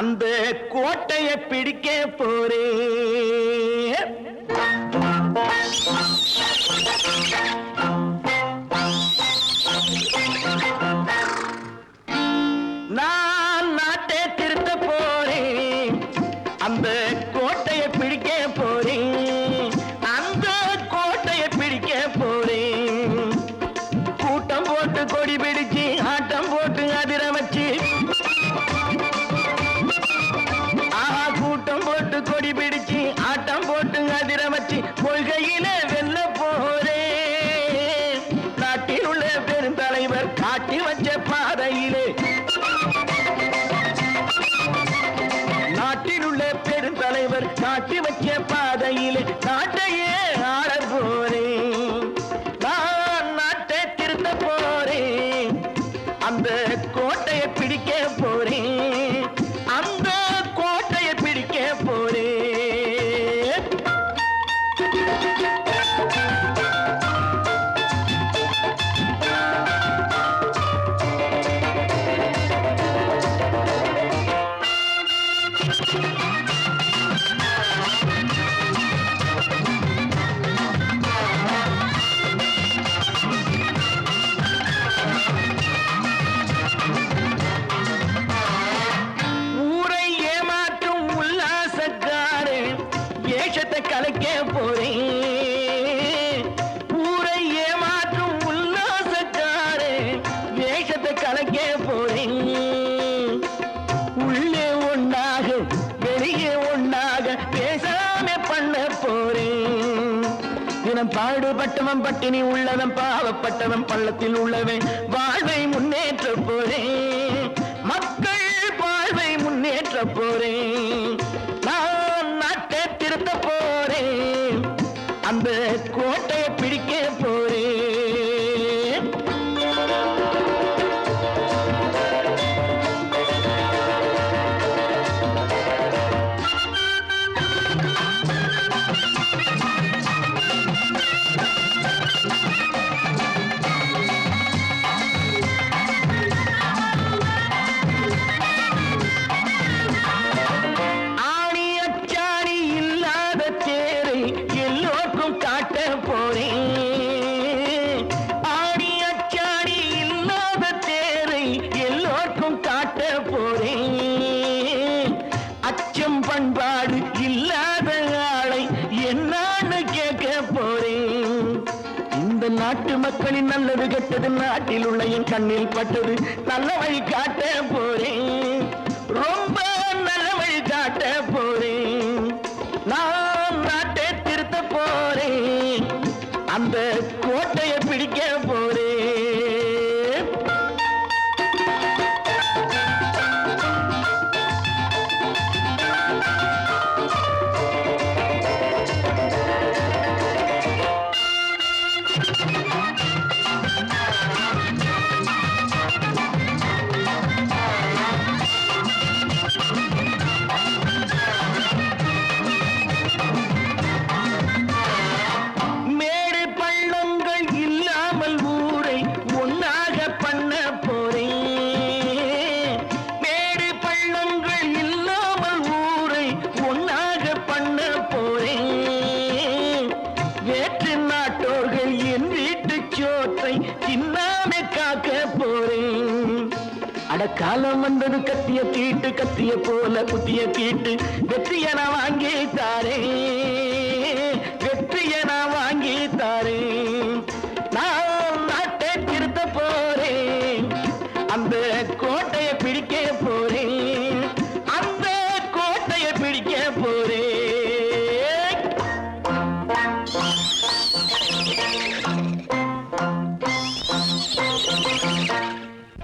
அந்த கோட்டைய பிடிக்க போறேன். நாட்டில் பெருந்தலைவர் காட்டி வச்ச பாதையிலே நாட்டையே ஆட போறேன் நான் நாட்டை திருத்த போறேன் அந்த கோட்டையை பிடிக்க போறேன் அந்த கோட்டையை பிடிக்க போறேன் உள்ளவன் பாடுபட்டவன் பட்டினி உள்ளவன் பாவப்பட்டவன் பள்ளத்தில் உள்ளவன். வாழ்வை முன்னேற்ற போறேன். மக்கள் வாழ்வை முன்னேற்ற போறேன். நாட்டு மக்களின் நல்லது கெட்டது நாட்டில் உள்ள என் கண்ணில் பட்டது. நல்ல வழி காட்ட போறேன். ரொம்ப நல்ல வழி காட்ட போறேன். நான் நாட்டை திருத்த போறேன். அந்த வீட்டு சோற்றை தின்னாம காக்க போறேன். அடக்காலம் வந்தது கத்திய தீட்டு கத்திய போல குத்திய தீட்டு வெற்றிய நான் வாங்கி தாரேன்.